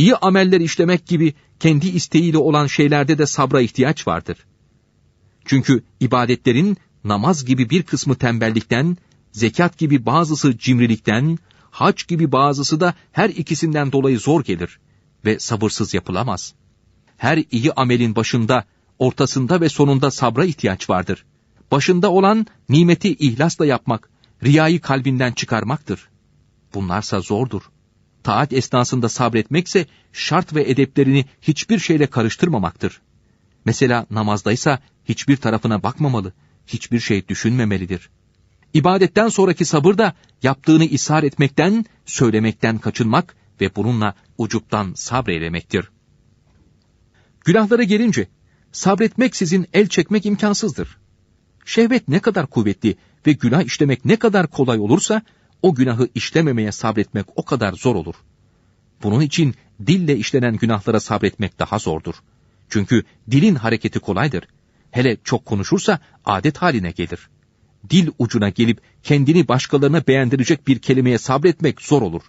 iyi ameller işlemek gibi kendi isteğiyle olan şeylerde de sabra ihtiyaç vardır. Çünkü ibadetlerin namaz gibi bir kısmı tembellikten, zekat gibi bazısı cimrilikten, hac gibi bazısı da her ikisinden dolayı zor gelir ve sabırsız yapılamaz. Her iyi amelin başında, ortasında ve sonunda sabra ihtiyaç vardır. Başında olan nimeti ihlasla yapmak, riyayı kalbinden çıkarmaktır. Bunlarsa zordur. Taat esnasında sabretmekse şart ve edeplerini hiçbir şeyle karıştırmamaktır. Mesela namazdaysa hiçbir tarafına bakmamalı, hiçbir şey düşünmemelidir. İbadetten sonraki sabır da yaptığını ishar etmekten, söylemekten kaçınmak ve bununla ucuptan sabreylemektir. Günahlara gelince, sabretmek sizin el çekmek imkansızdır. Şehvet ne kadar kuvvetli ve günah işlemek ne kadar kolay olursa, o günahı işlememeye sabretmek o kadar zor olur. Bunun için dille işlenen günahlara sabretmek daha zordur. Çünkü dilin hareketi kolaydır. Hele çok konuşursa adet haline gelir. Dil ucuna gelip kendini başkalarına beğendirecek bir kelimeye sabretmek zor olur.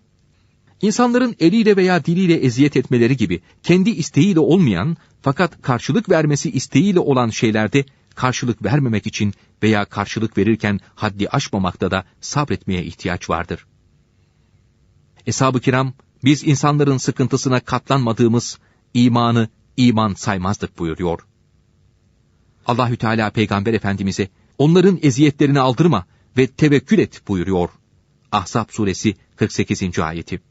İnsanların eliyle veya diliyle eziyet etmeleri gibi kendi isteğiyle olmayan fakat karşılık vermesi isteğiyle olan şeylerde karşılık vermemek için veya karşılık verirken haddi aşmamakta da sabretmeye ihtiyaç vardır. Eshab-ı kiram, biz insanların sıkıntısına katlanmadığımız imanı iman saymazdık buyuruyor. Allahü Teala Peygamber Efendimiz'e onların eziyetlerini aldırma ve tevekkül et buyuruyor. Ahzab suresi 48. ayeti.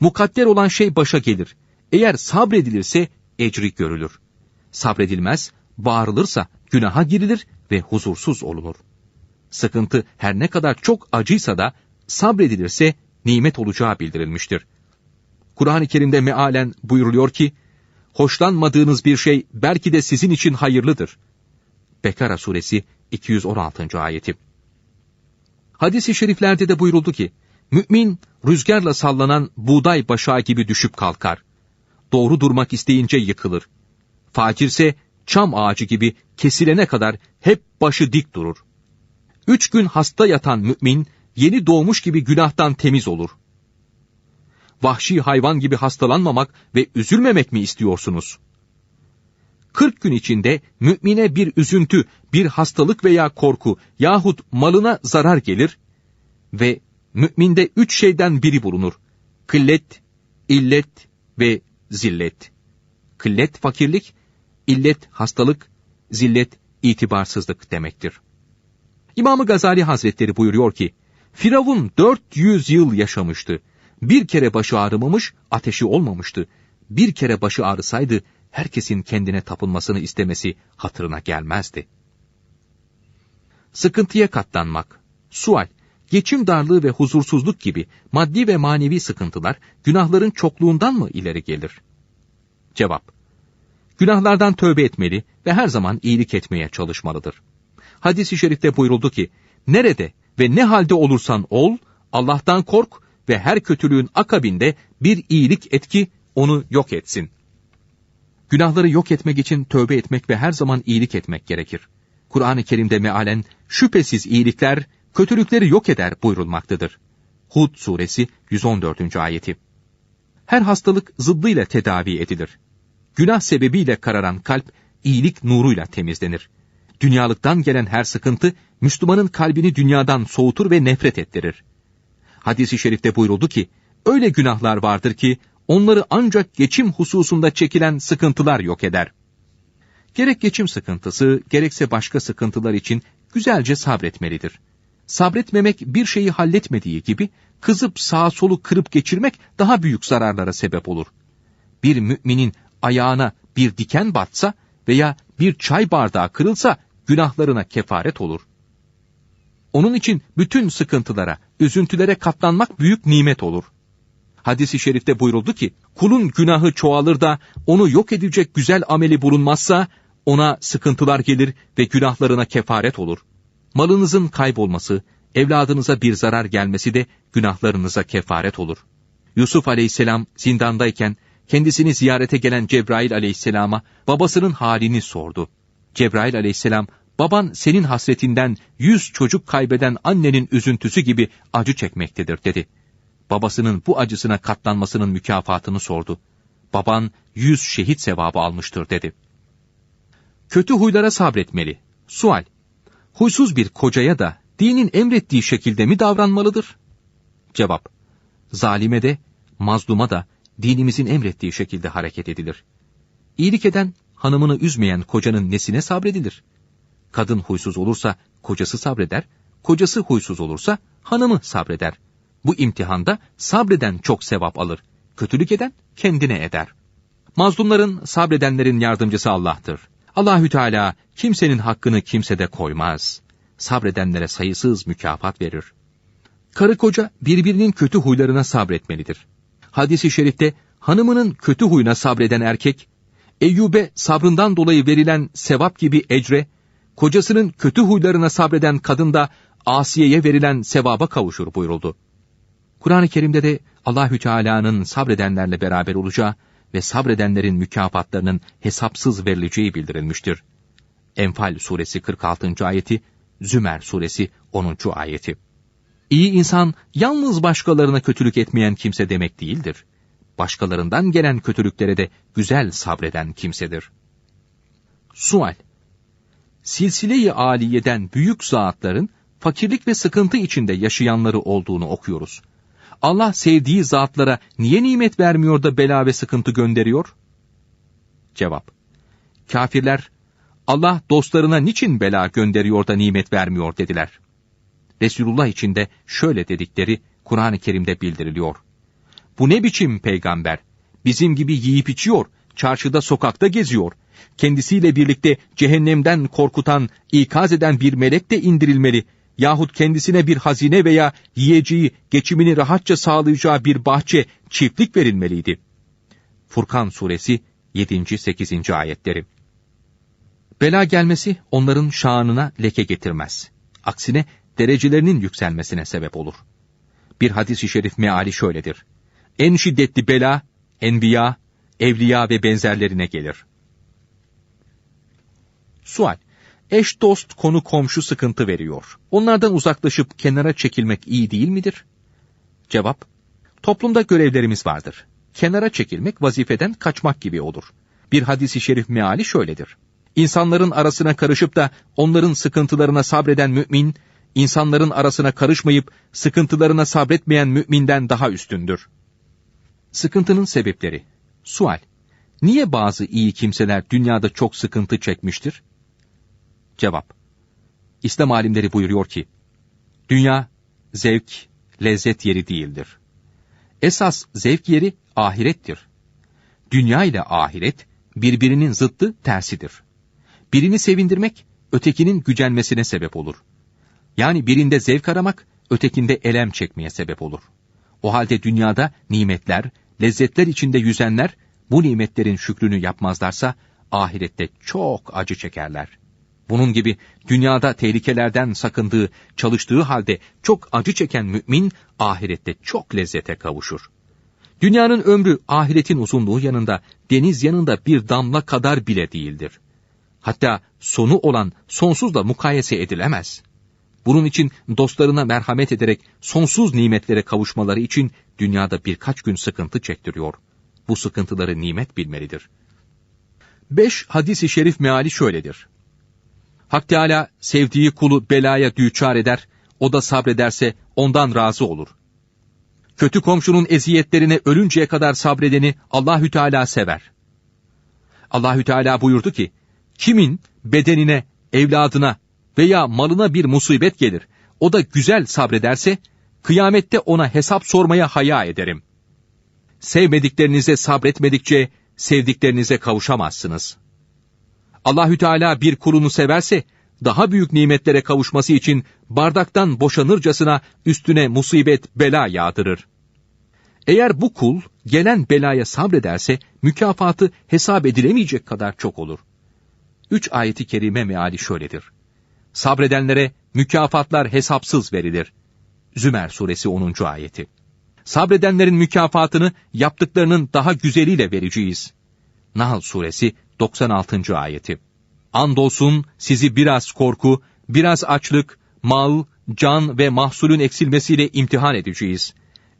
Mukadder olan şey başa gelir. Eğer sabredilirse ecri görülür. Sabredilmez, bağırılırsa günaha girilir ve huzursuz olunur. Sıkıntı her ne kadar çok acıysa da sabredilirse nimet olacağı bildirilmiştir. Kur'an-ı Kerim'de mealen buyuruluyor ki, hoşlanmadığınız bir şey belki de sizin için hayırlıdır. Bekara suresi 216. ayeti. Hadis-i şeriflerde de buyuruldu ki, mümin rüzgarla sallanan buğday başağı gibi düşüp kalkar. Doğru durmak isteyince yıkılır. Fakirse çam ağacı gibi kesilene kadar hep başı dik durur. Üç gün hasta yatan mümin, yeni doğmuş gibi günahtan temiz olur. Vahşi hayvan gibi hastalanmamak ve üzülmemek mi istiyorsunuz? Kırk gün içinde mümine bir üzüntü, bir hastalık veya korku yahut malına zarar gelir ve müminde üç şeyden biri bulunur. Kıllet, illet ve zillet. Kıllet fakirlik, illet hastalık, zillet itibarsızlık demektir. İmam Gazali Hazretleri buyuruyor ki, Firavun 400 yıl yaşamıştı. Bir kere başı ağrımamış, ateşi olmamıştı. Bir kere başı ağrısaydı, herkesin kendine tapınmasını istemesi hatırına gelmezdi. Sıkıntıya katlanmak. Sual, geçim darlığı ve huzursuzluk gibi maddi ve manevi sıkıntılar günahların çokluğundan mı ileri gelir? Cevap, Günahlardan tövbe etmeli ve her zaman iyilik etmeye çalışmalıdır. Hadis-i şerifte buyuruldu ki, nerede ve ne halde olursan ol, Allah'tan kork ve her kötülüğün akabinde bir iyilik etki onu yok etsin. Günahları yok etmek için tövbe etmek ve her zaman iyilik etmek gerekir. Kur'an-ı Kerim'de mealen şüphesiz iyilikler kötülükleri yok eder buyurulmaktadır. Hud suresi 114. ayeti. Her hastalık zıddıyla tedavi edilir. Günah sebebiyle kararan kalp, iyilik nuruyla temizlenir. Dünyalıktan gelen her sıkıntı, Müslümanın kalbini dünyadan soğutur ve nefret ettirir. Hadis-i şerifte buyuruldu ki, öyle günahlar vardır ki, onları ancak geçim hususunda çekilen sıkıntılar yok eder. Gerek geçim sıkıntısı, gerekse başka sıkıntılar için güzelce sabretmelidir. Sabretmemek bir şeyi halletmediği gibi, kızıp sağa solu kırıp geçirmek daha büyük zararlara sebep olur. Bir müminin ayağına bir diken batsa veya bir çay bardağı kırılsa günahlarına kefaret olur. Onun için bütün sıkıntılara, üzüntülere katlanmak büyük nimet olur. Hadis-i şerifte buyuruldu ki, kulun günahı çoğalır da onu yok edecek güzel ameli bulunmazsa, ona sıkıntılar gelir ve günahlarına kefaret olur. Malınızın kaybolması, evladınıza bir zarar gelmesi de günahlarınıza kefaret olur. Yusuf aleyhisselam zindandayken kendisini ziyarete gelen Cebrail aleyhisselama babasının halini sordu. Cebrail aleyhisselam, baban senin hasretinden yüz çocuk kaybeden annenin üzüntüsü gibi acı çekmektedir dedi. Babasının bu acısına katlanmasının mükafatını sordu. baban yüz şehit sevabı almıştır dedi. Kötü huylara sabretmeli. Sual. Huysuz bir kocaya da dinin emrettiği şekilde mi davranmalıdır? Cevap. Zalime de, mazluma da dinimizin emrettiği şekilde hareket edilir. İyilik eden, hanımını üzmeyen kocanın nesine sabredilir? Kadın huysuz olursa kocası sabreder, kocası huysuz olursa hanımı sabreder. Bu imtihanda sabreden çok sevap alır, kötülük eden kendine eder. Mazlumların, sabredenlerin yardımcısı Allah'tır. Allahü Teala kimsenin hakkını kimsede koymaz. Sabredenlere sayısız mükafat verir. Karı koca birbirinin kötü huylarına sabretmelidir. Hadis-i şerifte hanımının kötü huyuna sabreden erkek, Eyyub'e sabrından dolayı verilen sevap gibi ecre, kocasının kötü huylarına sabreden kadın da Asiye'ye verilen sevaba kavuşur buyuruldu. Kur'an-ı Kerim'de de Allahü Teala'nın sabredenlerle beraber olacağı ve sabredenlerin mükafatlarının hesapsız verileceği bildirilmiştir. Enfal suresi 46. ayeti, Zümer suresi 10. ayeti. İyi insan yalnız başkalarına kötülük etmeyen kimse demek değildir. Başkalarından gelen kötülüklere de güzel sabreden kimsedir. Sual Silsile-i Aliye'den büyük zatların fakirlik ve sıkıntı içinde yaşayanları olduğunu okuyoruz. Allah sevdiği zatlara niye nimet vermiyor da bela ve sıkıntı gönderiyor? Cevap Kafirler, Allah dostlarına niçin bela gönderiyor da nimet vermiyor dediler. Resulullah için de şöyle dedikleri Kur'an-ı Kerim'de bildiriliyor. Bu ne biçim peygamber? Bizim gibi yiyip içiyor, çarşıda sokakta geziyor. Kendisiyle birlikte cehennemden korkutan, ikaz eden bir melek de indirilmeli. Yahut kendisine bir hazine veya yiyeceği, geçimini rahatça sağlayacağı bir bahçe, çiftlik verilmeliydi. Furkan Suresi 7. 8. ayetleri Bela gelmesi onların şanına leke getirmez. Aksine derecelerinin yükselmesine sebep olur. Bir hadis-i şerif meali şöyledir. En şiddetli bela, enbiya, evliya ve benzerlerine gelir. Sual. Eş dost konu komşu sıkıntı veriyor. Onlardan uzaklaşıp kenara çekilmek iyi değil midir? Cevap. Toplumda görevlerimiz vardır. Kenara çekilmek vazifeden kaçmak gibi olur. Bir hadisi şerif meali şöyledir. İnsanların arasına karışıp da onların sıkıntılarına sabreden mümin, insanların arasına karışmayıp sıkıntılarına sabretmeyen müminden daha üstündür. Sıkıntının sebepleri. Sual. Niye bazı iyi kimseler dünyada çok sıkıntı çekmiştir? Cevap. İslam alimleri buyuruyor ki, Dünya, zevk, lezzet yeri değildir. Esas zevk yeri ahirettir. Dünya ile ahiret, birbirinin zıttı tersidir. Birini sevindirmek, ötekinin gücenmesine sebep olur. Yani birinde zevk aramak, ötekinde elem çekmeye sebep olur. O halde dünyada nimetler, lezzetler içinde yüzenler, bu nimetlerin şükrünü yapmazlarsa, ahirette çok acı çekerler. Bunun gibi dünyada tehlikelerden sakındığı, çalıştığı halde çok acı çeken mümin, ahirette çok lezzete kavuşur. Dünyanın ömrü ahiretin uzunluğu yanında, deniz yanında bir damla kadar bile değildir. Hatta sonu olan sonsuzla mukayese edilemez. Bunun için dostlarına merhamet ederek sonsuz nimetlere kavuşmaları için dünyada birkaç gün sıkıntı çektiriyor. Bu sıkıntıları nimet bilmelidir. 5 hadisi şerif meali şöyledir. Hak Teala sevdiği kulu belaya düçar eder, o da sabrederse ondan razı olur. Kötü komşunun eziyetlerine ölünceye kadar sabredeni Allahü Teala sever. Allahü Teala buyurdu ki: Kimin bedenine, evladına veya malına bir musibet gelir, o da güzel sabrederse, kıyamette ona hesap sormaya haya ederim. Sevmediklerinize sabretmedikçe, sevdiklerinize kavuşamazsınız. Allahü Teala bir kulunu severse, daha büyük nimetlere kavuşması için bardaktan boşanırcasına üstüne musibet, bela yağdırır. Eğer bu kul gelen belaya sabrederse mükafatı hesap edilemeyecek kadar çok olur. Üç ayeti kerime meali şöyledir. Sabredenlere mükafatlar hesapsız verilir. Zümer suresi 10. ayeti. Sabredenlerin mükafatını yaptıklarının daha güzeliyle vereceğiz. Nahl suresi 96. ayeti. Andolsun sizi biraz korku, biraz açlık, mal, can ve mahsulün eksilmesiyle imtihan edeceğiz.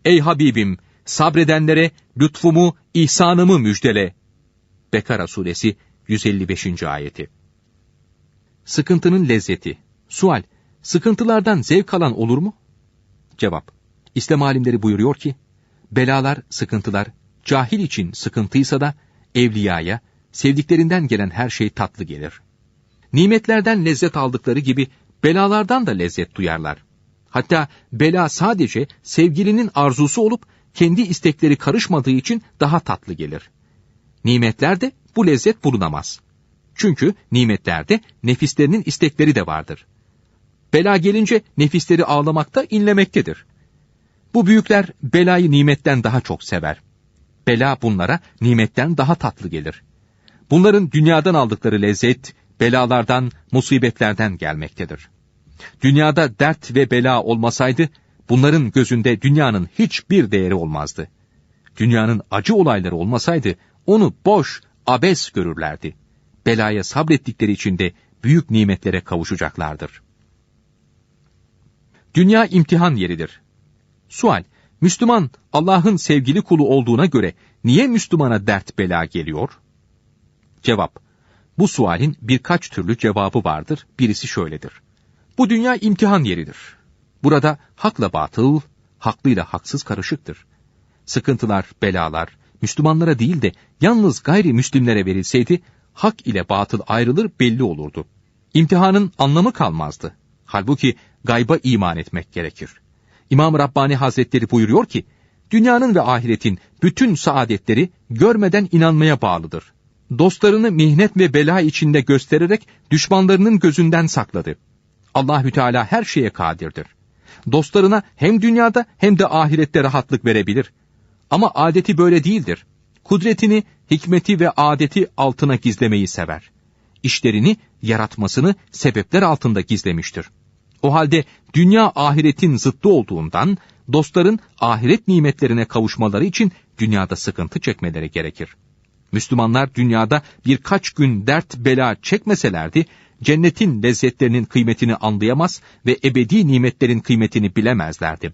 Ey Habibim, sabredenlere lütfumu, ihsanımı müjdele. Bekara suresi 155. ayeti. Sıkıntının lezzeti. Sual, sıkıntılardan zevk alan olur mu? Cevap, İslam alimleri buyuruyor ki, belalar, sıkıntılar, cahil için sıkıntıysa da evliyaya, sevdiklerinden gelen her şey tatlı gelir. Nimetlerden lezzet aldıkları gibi belalardan da lezzet duyarlar. Hatta bela sadece sevgilinin arzusu olup kendi istekleri karışmadığı için daha tatlı gelir. Nimetlerde bu lezzet bulunamaz. Çünkü nimetlerde nefislerinin istekleri de vardır. Bela gelince nefisleri ağlamakta, inlemektedir. Bu büyükler belayı nimetten daha çok sever. Bela bunlara nimetten daha tatlı gelir. Bunların dünyadan aldıkları lezzet, belalardan, musibetlerden gelmektedir. Dünyada dert ve bela olmasaydı, bunların gözünde dünyanın hiçbir değeri olmazdı. Dünyanın acı olayları olmasaydı, onu boş, abes görürlerdi. Belaya sabrettikleri için de büyük nimetlere kavuşacaklardır. Dünya imtihan yeridir. Sual, Müslüman Allah'ın sevgili kulu olduğuna göre niye Müslümana dert bela geliyor? Cevap, bu sualin birkaç türlü cevabı vardır. Birisi şöyledir. Bu dünya imtihan yeridir. Burada hakla batıl, haklıyla haksız karışıktır. Sıkıntılar, belalar, Müslümanlara değil de yalnız gayrimüslimlere verilseydi, hak ile batıl ayrılır belli olurdu. İmtihanın anlamı kalmazdı. Halbuki gayba iman etmek gerekir. İmam Rabbani Hazretleri buyuruyor ki, dünyanın ve ahiretin bütün saadetleri görmeden inanmaya bağlıdır. Dostlarını mihnet ve bela içinde göstererek düşmanlarının gözünden sakladı. Allahü Teala her şeye kadirdir. Dostlarına hem dünyada hem de ahirette rahatlık verebilir. Ama adeti böyle değildir. Kudretini, hikmeti ve adeti altına gizlemeyi sever. İşlerini, yaratmasını sebepler altında gizlemiştir. O halde dünya ahiretin zıttı olduğundan dostların ahiret nimetlerine kavuşmaları için dünyada sıkıntı çekmeleri gerekir. Müslümanlar dünyada birkaç gün dert bela çekmeselerdi, cennetin lezzetlerinin kıymetini anlayamaz ve ebedi nimetlerin kıymetini bilemezlerdi.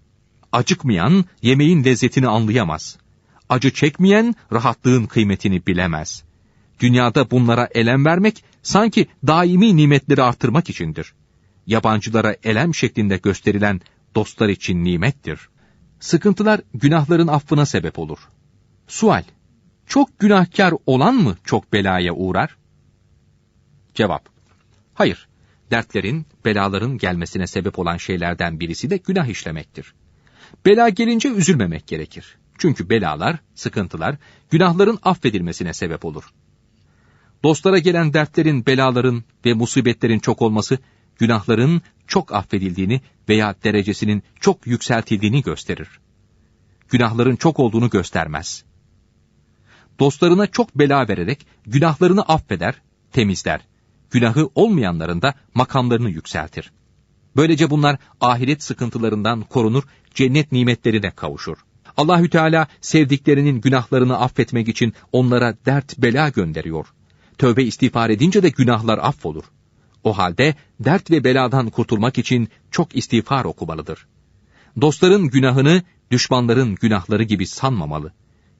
Acıkmayan yemeğin lezzetini anlayamaz. Acı çekmeyen rahatlığın kıymetini bilemez. Dünyada bunlara elem vermek sanki daimi nimetleri artırmak içindir. Yabancılara elem şeklinde gösterilen dostlar için nimettir. Sıkıntılar günahların affına sebep olur. Sual, çok günahkar olan mı çok belaya uğrar? Cevap, hayır. Dertlerin, belaların gelmesine sebep olan şeylerden birisi de günah işlemektir. Bela gelince üzülmemek gerekir. Çünkü belalar, sıkıntılar, günahların affedilmesine sebep olur. Dostlara gelen dertlerin, belaların ve musibetlerin çok olması, günahların çok affedildiğini veya derecesinin çok yükseltildiğini gösterir. Günahların çok olduğunu göstermez. Dostlarına çok bela vererek günahlarını affeder, temizler. Günahı olmayanların da makamlarını yükseltir. Böylece bunlar ahiret sıkıntılarından korunur, cennet nimetlerine kavuşur. Allahü Teala sevdiklerinin günahlarını affetmek için onlara dert bela gönderiyor. Tövbe istiğfar edince de günahlar affolur. O halde dert ve beladan kurtulmak için çok istiğfar okumalıdır. Dostların günahını düşmanların günahları gibi sanmamalı.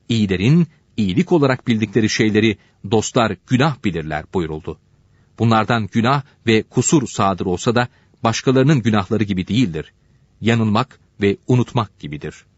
İyilerin iyilik olarak bildikleri şeyleri dostlar günah bilirler buyuruldu. Bunlardan günah ve kusur sadır olsa da başkalarının günahları gibi değildir. Yanılmak ve unutmak gibidir.''